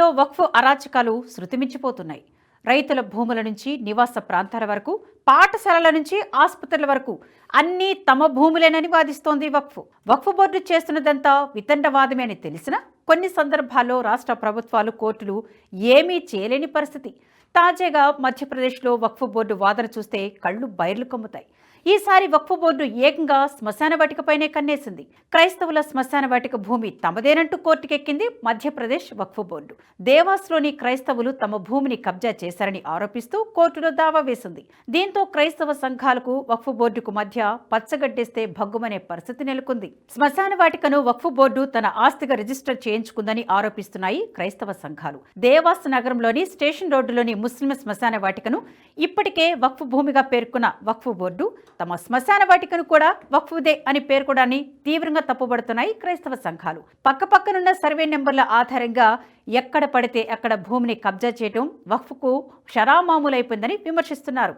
ఏపీలో వక్ఫ్ అరాచకాలు శృతిమించిపోతున్నాయి. రైతుల భూముల నుంచి నివాస ప్రాంతాల వరకు పాఠశాలల నుంచి ఆసుపత్రుల వరకు అన్నీ తమ భూములేనని వాదిస్తోంది వక్ఫ్. వక్ఫ్ బోర్డు చేస్తున్నదంతా వితండవాదమే అని తెలిసినా కొన్ని సందర్భాల్లో రాష్ట్ర ప్రభుత్వాలు కోర్టులు ఏమీ చేయలేని పరిస్థితి. తాజాగా మధ్యప్రదేశ్లో వక్ఫ్ బోర్డు వాదన చూస్తే కళ్ళు బైర్లు కమ్ముతాయి. ఈసారి వక్ఫ్ బోర్డు ఏకంగా శ్మశాన వాటికపైనే కన్నేసింది. క్రైస్తవుల శ్మశాన వాటిక భూమి తమదేనంటూ కోర్టుకెక్కింది మధ్యప్రదేశ్ వక్ఫ్ బోర్డు. దేవాస్లోని క్రైస్తవులు తమ భూమిని కబ్జా చేశారని ఆరోపిస్తూ కోర్టులో దావా వేసింది. దీంతో క్రైస్తవ సంఘాలకు వక్ఫ్ బోర్డుకు మధ్య పచ్చగడ్డేస్తే భగ్గుమనే పరిస్థితి నెలకొంది. శ్మశాన వాటికను వక్ఫ్ బోర్డు తన ఆస్తిగా రిజిస్టర్ చేయించుకుందని ఆరోపిస్తున్నాయి క్రైస్తవ సంఘాలు. దేవాస్ నగరంలోని స్టేషన్ రోడ్డులోని ముస్లిం శ్మశాన వాటికను ఇప్పటికే వక్ఫ్ భూమిగా పేర్కొన్న వక్ఫ్ బోర్డు తమ శ్మశాన వాటికను కూడా వక్ఫుదే అని పేర్కొడాన్ని తీవ్రంగా తప్పుబడుతున్నాయి క్రైస్తవ సంఘాలు. పక్కపక్కనున్న సర్వే నెంబర్ల ఆధారంగా ఎక్కడ పడితే అక్కడ భూమిని కబ్జా చేయటం వక్ఫ్కు షరామామూలైపోయిందని విమర్శిస్తున్నారు.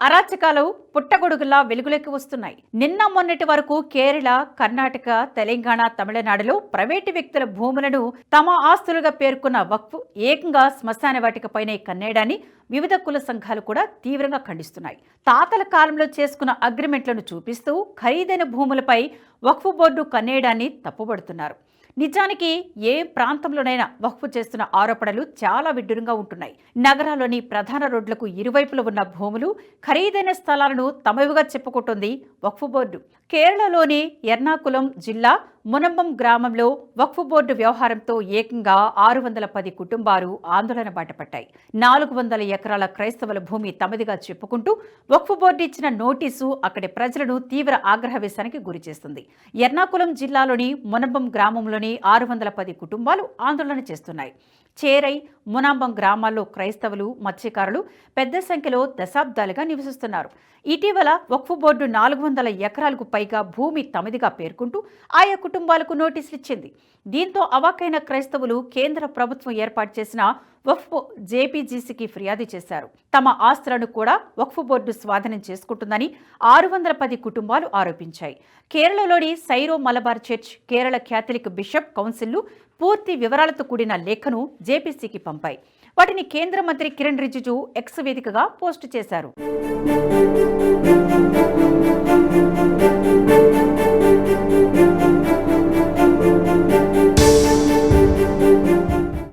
అరాచకాలు పుట్టగొడుగులా వెలుగులోకి వస్తున్నాయి. నిన్న మొన్నటి వరకు కేరళ కర్ణాటక తెలంగాణ తమిళనాడులో ప్రైవేటు వ్యక్తుల భూములను తమ ఆస్తులుగా పేర్కొన్న వక్ఫ్ ఏకంగా శ్మశాన వాటికపైనే కన్నేయడాన్ని వివిధ కుల సంఘాలు కూడా తీవ్రంగా ఖండిస్తున్నాయి. తాతల కాలంలో చేసుకున్న అగ్రిమెంట్లను చూపిస్తూ ఖరీదైన భూములపై వక్ఫ్ బోర్డు కన్నేయడాన్ని తప్పుబడుతున్నారు. నిజానికి ఏ ప్రాంతంలోనైనా వక్ఫ్ చేస్తున్న ఆరోపణలు చాలా విడ్డూరంగా ఉంటున్నాయి. నగరాల్లోని ప్రధాన రోడ్లకు ఇరువైపులా ఉన్న భూములు ఖరీదైన స్థలాలను తమవిగా చెప్పుకుంటుంది వక్ఫ్ బోర్డు. కేరళలోని ఎర్నాకులం జిల్లా మునంబం గ్రామంలో వక్ఫ్ బోర్డు వ్యవహారంతో ఏకంగా ఆరు వందల పది కుటుంబాలు ఆందోళన బాటపట్టాయి నాలుగు వందల ఎకరాల క్రైస్తవుల భూమి తమదిగా చెప్పుకుంటూ వక్ఫ్ బోర్డు ఇచ్చిన నోటీసు అక్కడి ప్రజలను తీవ్ర ఆగ్రహవేశానికి గురిచేస్తుంది ఎర్నాకులం జిల్లాలోని మునంబం గ్రామంలోని ఆరు వందల పది కుటుంబాలు ఆందోళన చేస్తున్నాయి. చేరై మునాంబం గ్రామాల్లో క్రైస్తవులు మత్స్యకారులు పెద్ద సంఖ్యలో దశాబ్దాలుగా నివసిస్తున్నారు. ఇటీవల వక్ఫ్ బోర్డు నాలుగు వందల ఎకరాలకు పైగా భూమి తమదిగా పేర్కొంటూ ఆయా కుటుంబాలకు నోటీసులు ఇచ్చింది. దీంతో అవాకైన క్రైస్తవులు కేంద్ర ప్రభుత్వం ఏర్పాటు చేసిన వక్ఫ్ జేపీజీసీకి ఫిర్యాదు చేశారు. తమ ఆస్తులను కూడా వక్ఫ్ బోర్డు స్వాధీనం చేసుకుంటుందని ఆరు వందల పది కుటుంబాలు ఆరోపించాయి. కేరళలోని Syro Malabar church Kerala Catholic bishop కౌన్సిల్లు పూర్తి వివరాలతో కూడిన లేఖను జేపీసీకి పంపాయి. వాటిని కేంద్ర మంత్రి కిరణ్ రిజిజు ఎక్స్ వేదికగా పోస్టు చేశారు.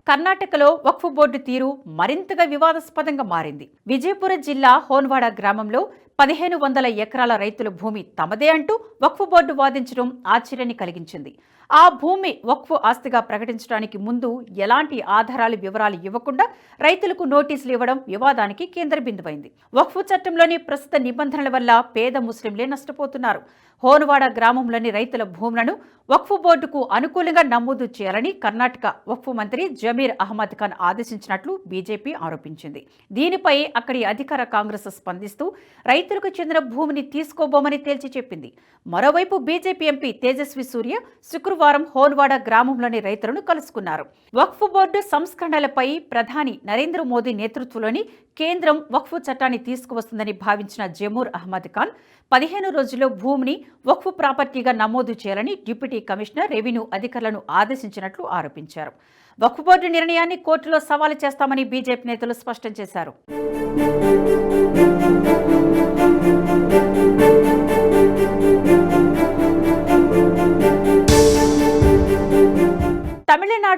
కర్ణాటకలో వక్ఫ్ బోర్డు తీరు మరింతగా వివాదాస్పదంగా మారింది. విజయపుర జిల్లా హోన్వాడ గ్రామంలో పదిహేను వందల ఎకరాల రైతుల భూమి తమదే అంటూ వక్ఫ్ బోర్డు వాదించడం ఆశ్చర్యాన్ని కలిగించింది. ఆ భూమి వక్ఫ్ ఆస్తిగా ప్రకటించడానికి ముందు ఎలాంటి ఆధారాలు వివరాలు ఇవ్వకుండా రైతులకు నోటీసులు ఇవ్వడం వివాదానికి కేంద్ర బిందువైంది. వక్ఫ్ చట్టంలోని ప్రస్తుత నిబంధనల వల్ల పేద ముస్లింలే నష్టపోతున్నారు. హోన్వాడ గ్రామంలోని రైతుల భూములను వక్ఫ్ బోర్డుకు అనుకూలంగా నమోదు చేయాలని కర్ణాటక వక్ఫ్ మంత్రి జమీర్ అహ్మద్ ఖాన్ ఆదేశించినట్లు బీజేపీ ఆరోపించింది. దీనిపై అక్కడి అధికార కాంగ్రెస్ స్పందిస్తూ రైతు రైతులకు చెందిన భూమిని తీసుకోబోమని తేల్చి చెప్పింది. మరోవైపు బీజేపీ ఎంపీ తేజస్వి సూర్య శుక్రవారం హోన్వాడ గ్రామంలోని రైతులను కలుసుకున్నారు. వక్ఫ్ బోర్డు సంస్కరణలపై ప్రధాని నరేంద్ర మోదీ నేతృత్వంలోని కేంద్రం వక్ఫ్ చట్టాన్ని తీసుకువస్తుందని భావించిన జమూర్ అహ్మద్ ఖాన్ పదిహేను రోజుల్లో భూమిని వక్ఫ్ ప్రాపర్టీగా నమోదు చేయాలని డిప్యూటీ కమిషనర్ రెవెన్యూ అధికారులను ఆదేశించినట్లు ఆరోపించారు. వక్ఫ్ బోర్డు నిర్ణయాన్ని కోర్టులో సవాలు చేస్తామని బీజేపీ నేతలు స్పష్టం చేశారు.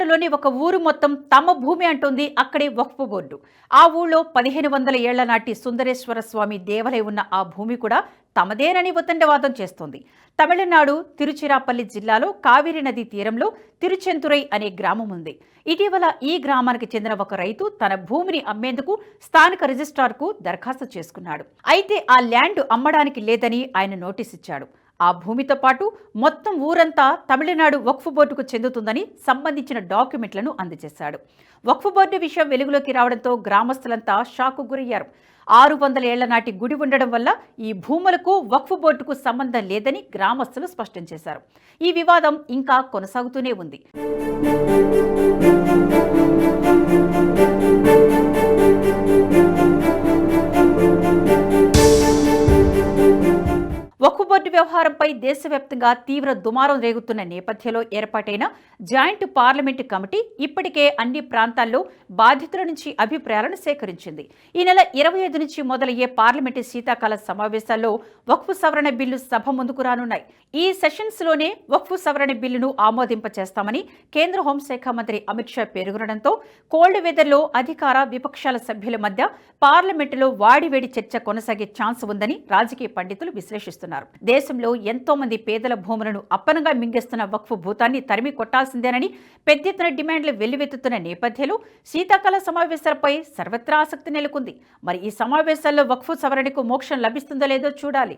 తమిళనాడులోని ఒక ఊరు మొత్తం తమ భూమి అంటుంది అక్కడే వక్ఫ్ బోర్డు. ఆ ఊళ్ళో పదిహేను వందల ఏళ్ళ నాటి సుందరేశ్వర స్వామి దేవాలయం ఉన్న ఆ భూమి కూడా తమదేనని ఉతండవాదం చేస్తోంది. తమిళనాడు తిరుచిరాపల్లి జిల్లాలో కావేరి నది తీరంలో తిరుచెంతురై అనే గ్రామం ఉంది. ఇటీవల ఈ గ్రామానికి చెందిన ఒక రైతు తన భూమిని అమ్మేందుకు స్థానిక రిజిస్ట్రార్కు దరఖాస్తు చేసుకున్నాడు. అయితే ఆ ల్యాండ్ అమ్మడానికి లేదని ఆయన నోటీస్ ఇచ్చాడు. ఆ భూమితో పాటు మొత్తం ఊరంతా తమిళనాడు వక్ఫ్ బోర్డుకు చెందుతుందని సంబంధించిన డాక్యుమెంట్లను అందజేశాడు. వక్ఫ్ బోర్డు విషయం వెలుగులోకి రావడంతో గ్రామస్తులంతా షాకు గురయ్యారు. ఆరు వందల ఏళ్ళ నాటి గుడి ఉండడం వల్ల ఈ భూములకు వక్ఫ్ బోర్డుకు సంబంధం లేదని గ్రామస్తులు స్పష్టం చేశారు. ఈ వివాదం ఇంకా కొనసాగుతూనే ఉంది. వక్ఫ్ బోర్డు వ్యవహారంపై దేశవ్యాప్తంగా తీవ్ర దుమారం రేగుతున్న నేపథ్యంలో ఏర్పాటైన జాయింట్ పార్లమెంటు కమిటీ ఇప్పటికే అన్ని ప్రాంతాల్లో బాధితుల నుంచి అభిప్రాయాలను సేకరించింది. ఈ నెల ఇరవై ఐదు నుంచి మొదలయ్యే పార్లమెంటు శీతాకాల సమావేశాల్లో వక్ఫ్ సవరణ బిల్లు సభ ముందుకు రానున్నాయి. ఈ సెషన్స్లోనే వక్ఫ్ సవరణ బిల్లును ఆమోదింప చేస్తామని కేంద్ర హోంశాఖ మంత్రి అమిత్ షా పేర్కొనడంతో కోల్డ్ వెదర్లో అధికార విపక్షాల సభ్యుల మధ్య పార్లమెంటులో వాడివేడి చర్చ కొనసాగే ఛాన్స్ ఉందని రాజకీయ పండితులు విశ్లేషిస్తున్నారు. దేశంలో ఎంతోమంది పేదల భూములను అప్పనంగా మింగేస్తున్న వక్ఫ్ భూతాన్ని తరిమి కొట్టాల్సిందేనని పెద్ద ఎత్తున డిమాండ్లు వెల్లువెత్తుతున్న నేపథ్యంలో శీతాకాల సమావేశాలపై సర్వత్రా ఆసక్తి నెలకొంది. మరి ఈ సమావేశాల్లో వక్ఫ్ సవరణకు మోక్షం లభిస్తుందో లేదో చూడాలి.